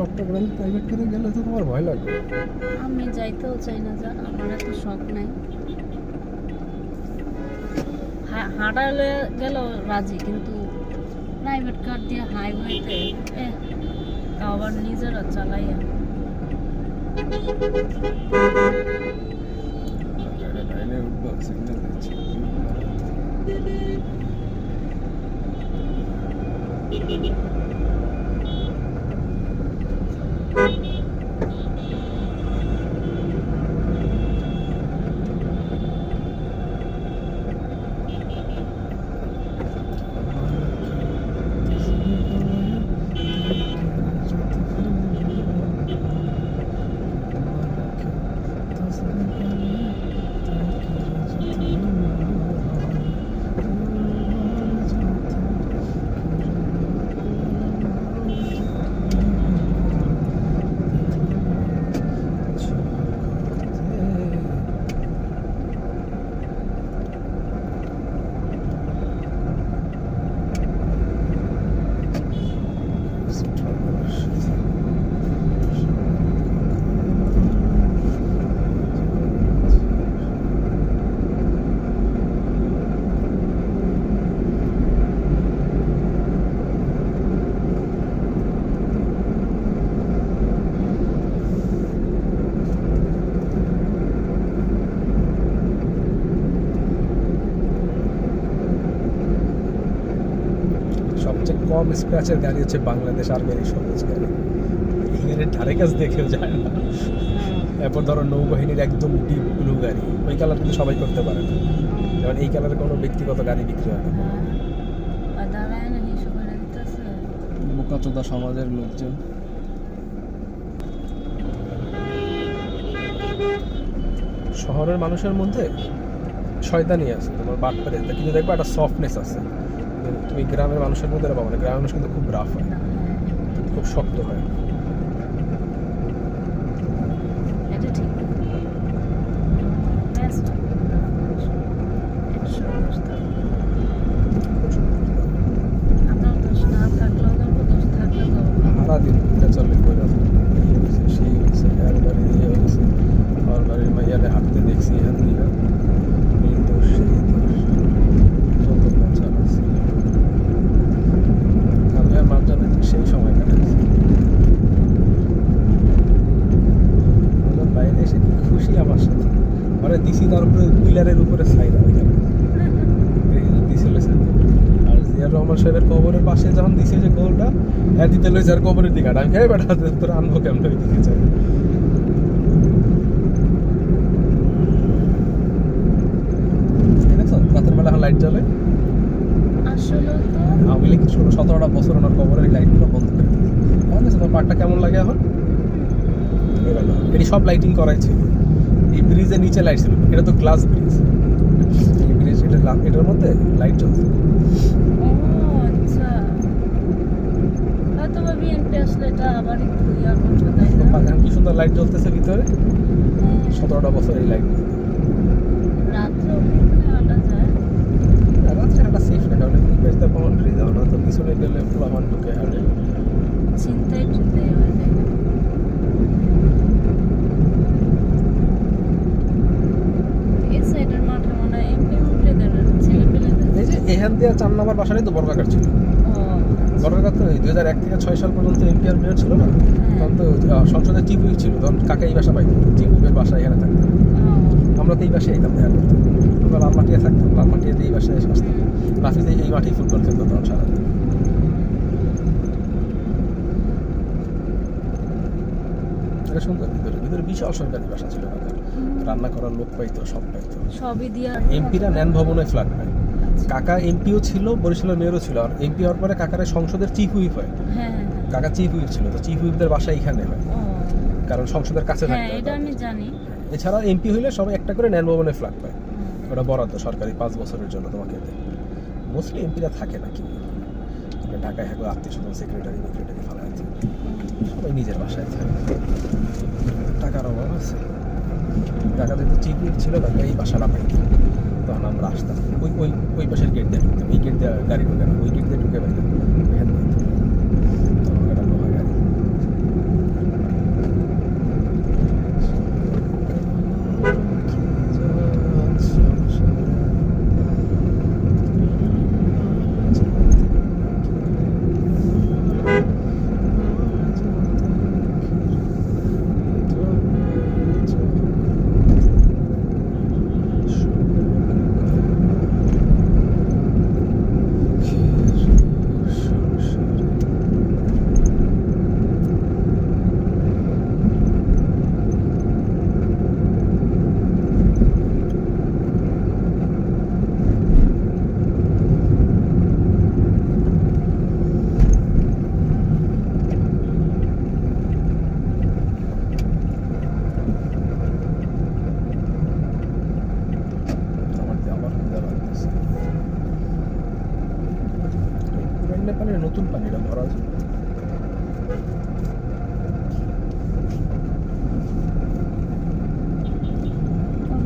Chittagong private কারে গেলে তো তোমার ভয় লাগবে আমি যাইতেও চাই না যা আমার এত শখ নাই। হা- হাঁটালে গেল রাজি কিন্তু প্রাইভেট কার দিয়ে হাইওয়েতে এ তাও আবার নিজেরা চালাইয়া। লাইনে উঠবো কম স্ক্র্যাচের গাড়ি হচ্ছে বাংলাদেশ আর্মির সবুজ গাড়ি। এই ধারে কাছে দেখেও যায় না। এরপর ধরো নৌবাহিনীর একদম ডিপ ব্লু গাড়ি। ওই কালার কিন্তু সবাই করতে পারে না। যেমন এই কালারের কোনো ব্যক্তিগত গাড়ি বিক্রি হয় না। বোকাচোদা সমাজের লোকজন। শহরের মানুষের মধ্যে শয়তানি আছে। তোমার বাটপারে কিন্তু দেখবা একটা সফটনেস আছে। তুমি গ্রামের মানুষের মধ্যে পাবো না। গ্রামের মানুষ কিন্তু খুব রাফ হয়। খুব শক্ত হয় এটা ঠিক ব্যাস একশো দশ টাকা আপনার দোষ না থাকলেও ধরবো দোষ থাকলে তো সারাদিন এটা চলে করে এই হয়েছে সেই হয়েছে এর বাড়ি এই হয়েছে আমার বাড়ির মাইয়ারে হাঁটতে দেখছি হ্যান দিকে এই দোষ সেই দোষ যত পেঁচাল আছে আমি আর মাপজানে সেই সময় কাটাচ্ছি ওদের বাইরে এসে কি খুশি আমার সাথে পরে দিছি তার উপরে পিলারের উপরে সাইড ওইখানে এই যে দিছিল সে। আর জিয়ার রহমান সাহেবের কবরের পাশে যখন দিছে যে গোলটা হ্যাঁ দিতে লইছে আর কবরের দিকে আমি খাই বেটা তোর আনব কেমন? দিকে চাই রাতের বেলা লাইট জ্বলে। আওয়ামী লীগ ষোলো সতেরোটা বছর ওনার কবরের লাইটগুলো বন্ধ করে এখন দেখছ? তোমার পার্কটা কেমন লাগে এখন? এটি সব লাইটিং করাই ছিল এই ব্রিজের নিচে লাইট ছিল। এটা তো গ্লাস ব্রিজ এই ব্রিজ এটা এটার মধ্যে লাইট জ্বলছে। হয়তো আসলে এটা আবার একটু ইয়া করবে তাই না? এখন কি সুন্দর লাইট জ্বলতেছে ভিতরে? সতেরোটা বছর এই লাইট রাত্রে হাঁটা যায়। রাত্রে হাঁটা সেফ না কারণ পাশে বাউন্ডারি দাও না তো পিছনে গেলে পুরো আমার ঢুকে হাঁটে। চিন্তাই চিন্তাই হয় তাই এই সাইডের মাঠে মনে হয় এমপি মন্ত্রীদের ছেলে এই যে এখান দিয়ে চার নম্বর বাসাটাই তো বড় কাকার ছিল। ও বড় কাকা তো দুই হাজার এক থেকে ছয় সাল পর্যন্ত এমপি আর মেয়র ছিল না? তখন তো সংসদে হুইপ ছিল তখন কাকা এই বাসা পাইতো? চিফ হুইপের বাসা এখানে থাকতো। আমরা তো এই বাসায় আইতাম দেখা। করতে আমরা লালমাটিয়া থাকতাম লালমাটিয়াতে এই বাসায় এসে আসতাম। রাফিতে এই মাঠেই ফুটবল খেলতো তখন সারাদিন এটা সুন্দর ভিতরে ভিতরে বিশাল সরকারি বাসা ছিল কাকার রান্না করার লোক পাইতো সব পাইতো। সবই দিয়া এমপিরা ন্যান ভবনে ফ্ল্যাট পায়। কাকা এমপিও ছিল বরিশালের মেয়রও ছিল। আর এমপি হওয়ার পরে কাকার সংসদের চিফ হুইপ হয়। হ্যাঁ হ্যাঁ কাকা চিফ হুইপ ছিল তো চিফ হুইপদের বাসা এখানে হয়। কারণ সংসদের কাছে হ্যাঁ থাকে এটা আমি জানি। এছাড়া এমপি হইলে সবাই একটা করে ন্যান ভবনে ফ্ল্যাট পায়। ওটা বরাদ্দ সরকারি পাঁচ বছরের জন্য তোমাকে দেয়। মোস্টলি এমপিরা থাকে না কি ঢাকায় থাকলে আত্মীয় স্বজন সেক্রেটারি সেক্রেটারি ফালা আছে সবাই নিজের বাসায় থাকে। টাকার অভাব আছে। টাকা যেহেতু চিফ হুইপ ছিল তাকে এই বাসাটা পাইতো তখন আমরা আসতাম। ওই ওই ওই পাশের গেট দিয়ে ঢুকতাম। এই গেট দিয়ে গাড়ি ঢুকতাম ওই গেট দিয়ে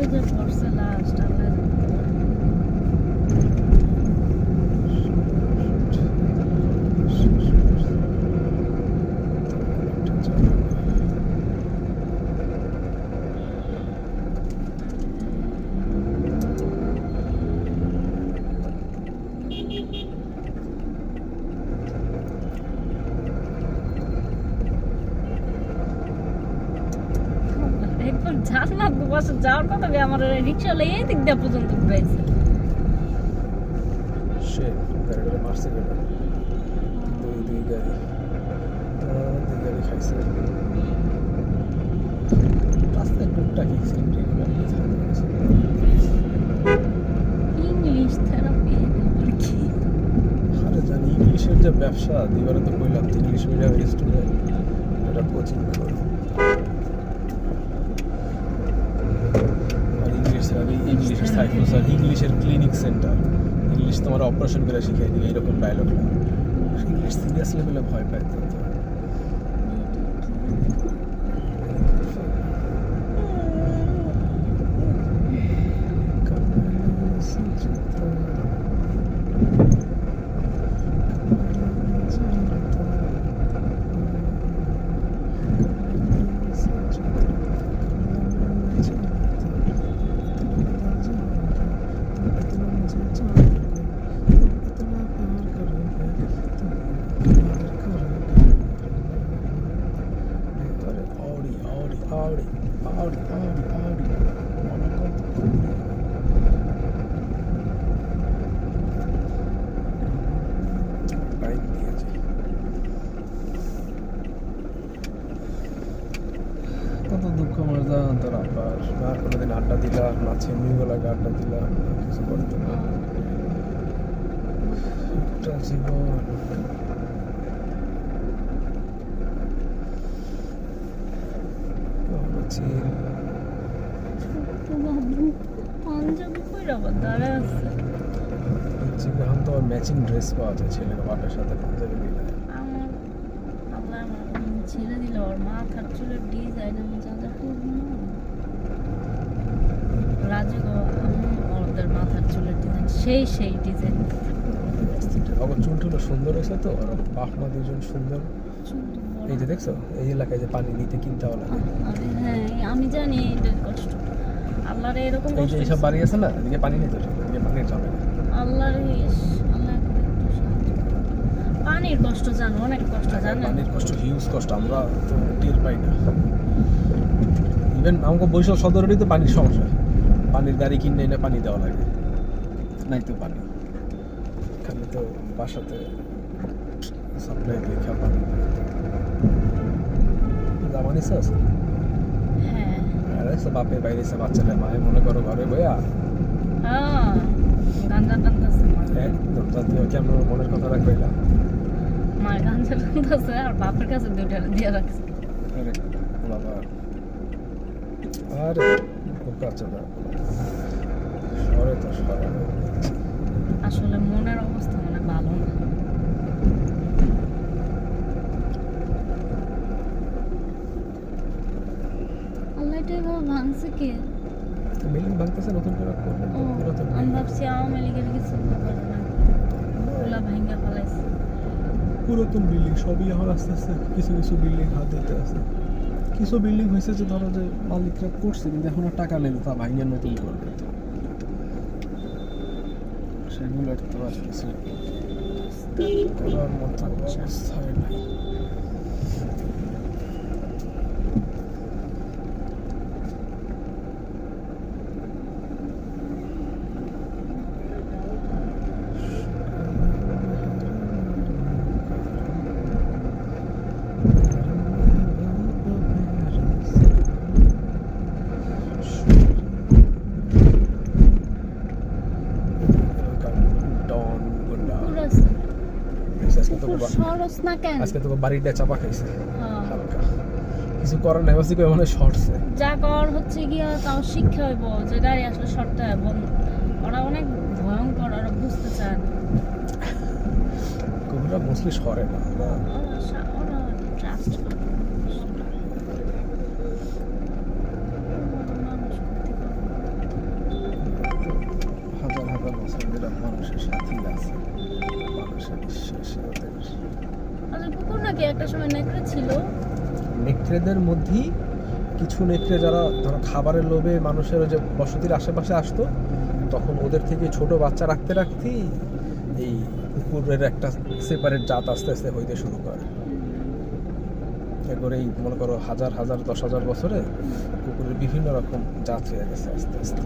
Nu uitați să dați like, একবার জান্নাত বসে যাওয়ার কথা আমার রিক্সা দিক দিয়ে পর্যন্ত ঘুরাইছে। সে গাড়িটা মারছে কেটে। দুই দুই গাড়ি। দুই গাড়ি খাইছে। রাস্তায় টুকটাক এক্সিডেন্ট ইংলিশ থেরাপি কি? আরে জানি ইংলিশের যে ব্যবসা দুইবারে তো কইলাম ইংলিশ মিডিয়াম স্টুডেন্ট এটা কোচিং করে আর ইংলিশ আর ইংলিশের স্যার ইংলিশের ক্লিনিক সেন্টার। ইংলিশ তোমার অপারেশন করে শিখিয়ে দিবে, এরকম ডায়লগ ইংলিশ সিরিয়াস লেভেলে ভয় পায় কত দুঃখ মজা তোর আব্বার না? কোনোদিন আড্ডা দিলাম না ছেমিগুলাকে আড্ডা দিলাম না কিছু করতে জীবন। কি এখন তো ম্যাচিং ড্রেস পাওয়া যায় ছেলের বাটার সাথে পাঞ্জাবি মিলায়। আমার ছেড়ে দিল ওর মাথার চুলের ডিজাইন আমি যা যা করব। না রাজু ওদের মাথার চুলের ডিজাইন সেই সেই ডিজাইন। আবার সুন্দর হয়েছে তো দুজন সুন্দর। এই যে দেখছ এই এলাকায় যে পানি নিতে কিনতে হবে হ্যাঁ আমি জানি এটার কষ্ট। আল্লাহর এরকম এই যে এইসব বাড়ি আছে না এদিকে পানি নিতে হবে এদিকে পানির যাবে আল্লাহর ইস, আল্লাহ করে একটু সাহায্য করো। পানির কষ্ট জানো অনেক কষ্ট জানেন পানির কষ্ট হিউজ কষ্ট আমরা তো টের পাই না। ইভেন আমাকে বরিশাল সদরেরই তো পানির সমস্যা। পানির গাড়ি কিনে এনে পানি দেওয়া লাগে। নাই তো পানি। এখানে তো বাসাতে সাপ্লাই দেখা পানি। শেষ হ্যাঁ। আর এসে বাপের বাইরে মায়ে মনে করো ঘরে বইয়া। হ্যাঁ একদম কেমন মনের কথা রাখবাইলা মায়ের গাঞ্জা টানতেছে আর বাপের কাছে দুইটা দিয়ে রাখছে। আরে চোদা। সরে তো সরে। আসলে মনের অবস্থা মানে ভালো না। আল্লাহ এটা এভাবে ভাঙছে কে? বিল্ডিং ভাঙতেছে নতুন করে করবে। আমি ভাবছি আওয়ামী লীগের কিছু ব্যাপার না। ওগুলা ভাঙ্গা ফেলাইছে। পুরাতন বিল্ডিং সবই এখন আস্তে আস্তে কিছু কিছু বিল্ডিং হাত দিতে আছে। কিছু বিল্ডিং হয়েছে যে ধরো যে মালিকরা করছে, কিন্তু এখন আর টাকা নেই, তা ভাঙিয়ে নতুন করবে। সেগুলো আর কিছু করার মতো নাই ডন করবা না কেন? আজকে তো বাড়িটা চাপা খাইছে। কিছু করার নাই বাসি মানে শর্টসে যা কর হচ্ছে গিয়া তাও শিক্ষা হইব যে গাড়ি আসলে শর্টটা বন্ধ ওরা অনেক ভয়ঙ্কর ওরা বুঝতে চায় কুকুররা মোস্টলি সরে না। ওরা হাজার হাজার বছর ধরে মানুষের সাথেই আছে মানুষের বিশ্বাসে। করতে পারে না। একটা সময় নেকড়ে ছিল নেকড়েদের মধ্যেই কিছু নেকড়ে যারা ধরো খাবারের লোভে মানুষের যে বসতির আশেপাশে আসতো, তখন ওদের থেকে ছোট বাচ্চা রাখতে রাখতেই এই কুকুরের একটা সেপারেট জাত আস্তে আস্তে হইতে শুরু করে এরপরে এই মনে করো হাজার হাজার, দশ হাজার বছরে কুকুরের বিভিন্ন রকম জাত হয়ে গেছে আস্তে আস্তে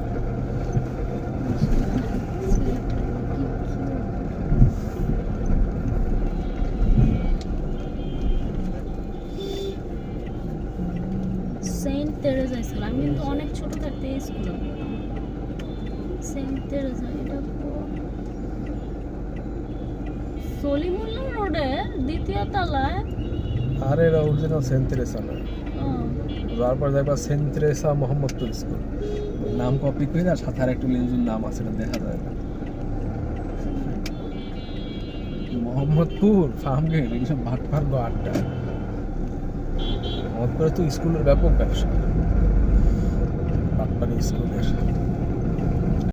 সেন্ট তেরেজা স্কুল। আমি কিন্তু অনেক ছোট থাকতে এই স্কুলে। সেন্ট তেরেজা এটা সলিমুল্লাহ রোডে দ্বিতীয় তলায়। আর এরা অরিজিনাল সেন্ট তেরেসা না। তারপর দেখবা সেন্ট তেরেসা মোহাম্মদপুর স্কুল। নাম কপি করে আর সাথে আর একটু লেনজুর নাম আছে এটা দেখা যায় না। মোহাম্মদপুর ফার্ম গেট এগুলো ভাট আড্ডা। মোহাম্মদপুরে তো স্কুলের ব্যাপক ব্যবসা। বাটপাড়ি স্কুলের